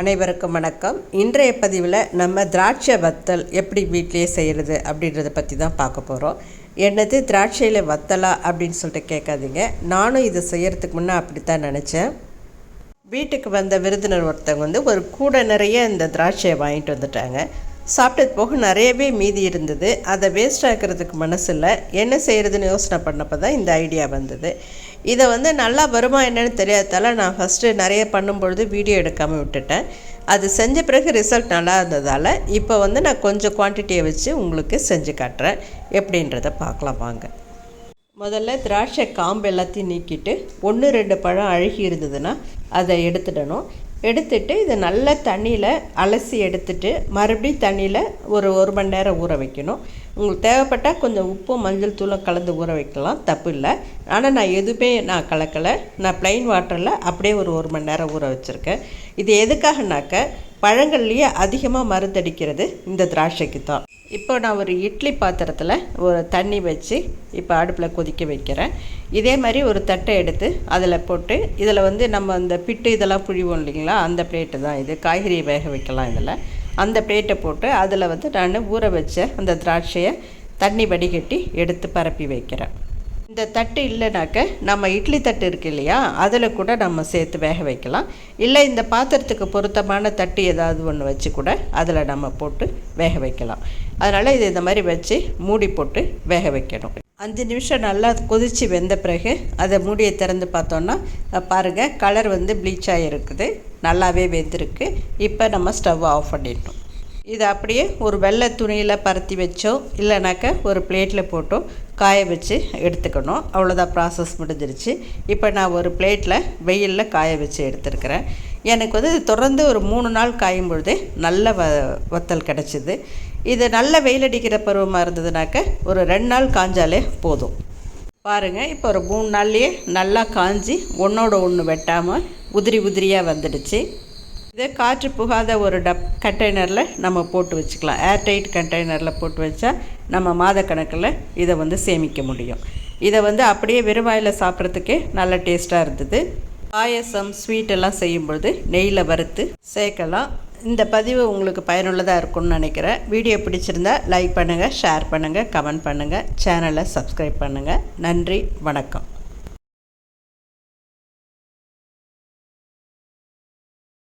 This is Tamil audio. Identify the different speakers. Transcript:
Speaker 1: அனைவருக்கும் வணக்கம். இன்றைய பதிவில் நம்ம திராட்சை வத்தல் எப்படி வீட்டிலேயே செய்கிறது அப்படின்றத பற்றி தான் பார்க்க போகிறோம் என்னது திராட்சையில் வத்தலா அப்படின்னு சொல்லிட்டு கேட்காதீங்க. நானும் இதை செய்கிறதுக்கு முன்னே அப்படித்தான் நினச்சேன். வீட்டுக்கு வந்த விருந்தினர் ஒருத்தவங்க வந்து ஒரு கூடை நிறைய இந்த திராட்சையை வாங்கிட்டு வந்துட்டாங்க. சாப்பிட்டது போக நிறையவே மீதி இருந்தது. அதை வேஸ்ட் ஆக்கிறதுக்கு மனசில் என்ன செய்கிறதுன்னு யோசனை பண்ணப்போ தான் இந்த ஐடியா வந்தது. இதை வந்து நல்லா வருமா என்னென்னு தெரியாததால் நான் ஃபஸ்ட்டு நிறைய பண்ணும்பொழுது வீடியோ எடுக்காமல் விட்டுட்டேன். அது செஞ்ச பிறகு ரிசல்ட் நல்லா இருந்ததால் இப்போ வந்து நான் கொஞ்சம் குவான்டிட்டியை வச்சு உங்களுக்கு செஞ்சு காட்டுறேன். எப்படின்றத பார்க்கலாம் வாங்க. முதல்ல திராட்சை காம்பு எல்லாத்தையும் நீக்கிட்டு ஒன்று ரெண்டு பழம் அழுகி இருந்ததுன்னா அதை எடுத்துடணும். எடுத்துட்டு இதை நல்ல தண்ணியில் அலசி எடுத்துட்டு மறுபடியும் தண்ணியில் ஒரு ஒரு மணி நேரம் ஊற வைக்கணும். உங்களுக்கு தேவைப்பட்டால் கொஞ்சம் உப்பும் மஞ்சள் தூளும் கலந்து ஊற வைக்கலாம். தப்பு இல்லை. ஆனால் நான் எதுவுமே நான் கலக்கலை. நான் ப்ளைன் வாட்டரில் அப்படியே ஒரு ஒரு மணி நேரம் ஊற வச்சுருக்கேன். இது எதுக்காகனாக்க பழங்கள்லேயே அதிகமாக மருந்தடிக்கிறது இந்த திராட்சைக்கு தான் இப்போ நான் ஒரு இட்லி பாத்திரத்தில் ஒரு தண்ணி வச்சு இப்போ அடுப்பில் கொதிக்க வைக்கிறேன். இதே மாதிரி ஒரு தட்டை எடுத்து அதில் போட்டு இதில் வந்து நம்ம அந்த பிட்டு இதெல்லாம் புழிவோம் இல்லைங்களா? அந்த பிளேட்டு தான் இது. காய்கறி வேக வைக்கலாம் இதில். அந்த பிளேட்டை போட்டு அதில் வந்து நான் ஊற வச்ச அந்த திராட்சையை தண்ணி வடிகட்டி எடுத்து பரப்பி வைக்கிறேன். இந்த தட்டு இல்லைனாக்க நம்ம இட்லி தட்டு இருக்கு இல்லையா? அதில் கூட நம்ம சேர்த்து வேக வைக்கலாம். இல்லை இந்த பாத்திரத்துக்கு பொருத்தமான தட்டு ஏதாவது ஒன்று வச்சு கூட அதில் நம்ம போட்டு வேக வைக்கலாம். அதனால் இது இந்த மாதிரி வச்சு மூடி போட்டு வேக வைக்கணும். அஞ்சு நிமிஷம் நல்லா கொதித்து வெந்த பிறகு அதை மூடியை திறந்து பார்த்தோன்னா பாருங்கள் கலர் வந்து ப்ளீச்சாக இருக்குது நல்லாவே வெந்திருக்கு. இப்போ நம்ம ஸ்டவ் ஆஃப் பண்ணிடணும். இதை அப்படியே ஒரு வெள்ளை துணியில் பரத்தி வச்சோ இல்லைனாக்க ஒரு பிளேட்டில் போட்டோ காய வச்சு எடுத்துக்கணும். அவ்வளோதான் ப்ராசஸ் முடிஞ்சிருச்சு. இப்போ நான் ஒரு பிளேட்டில் வெயிலில் காய வச்சு எடுத்துருக்கிறேன். எனக்கு வந்து தொடர்ந்து ஒரு மூணு நாள் காயும் பொழுதே நல்ல வ வத்தல் கிடச்சிது. இது நல்ல வெயில் அடிக்கிற பருவமாக இருந்ததுனாக்க ஒரு ரெண்டு நாள் காஞ்சாலே போதும். பாருங்கள் இப்போ ஒரு மூணு நாள்லேயே நல்லா காஞ்சி ஒன்றோட ஒன்று வெட்டாமல் உதிரி உதிரியாக வந்துடுச்சு. இதை காற்று புகாத ஒரு டப் கண்டெய்னரில் நம்ம போட்டு வச்சுக்கலாம். ஏர்டைட் கண்டெய்னரில் போட்டு வச்சா நம்ம மாத கணக்கில் இதை வந்து சேமிக்க முடியும். இதை வந்து அப்படியே வெறுவாயில் சாப்பிட்றதுக்கே நல்ல டேஸ்ட்டாக இருந்தது. பாயசம் ஸ்வீட் எல்லாம் செய்யும்பொழுது நெய்யில் வறுத்து சேர்க்கலாம். இந்த பதிவு உங்களுக்கு பயனுள்ளதாக இருக்கும்னு நினைக்கிறேன். வீடியோ பிடிச்சிருந்தா லைக் பண்ணுங்கள் ஷேர் பண்ணுங்கள் கமெண்ட் பண்ணுங்கள் சேனலை சப்ஸ்கிரைப் பண்ணுங்கள் நன்றி வணக்கம்.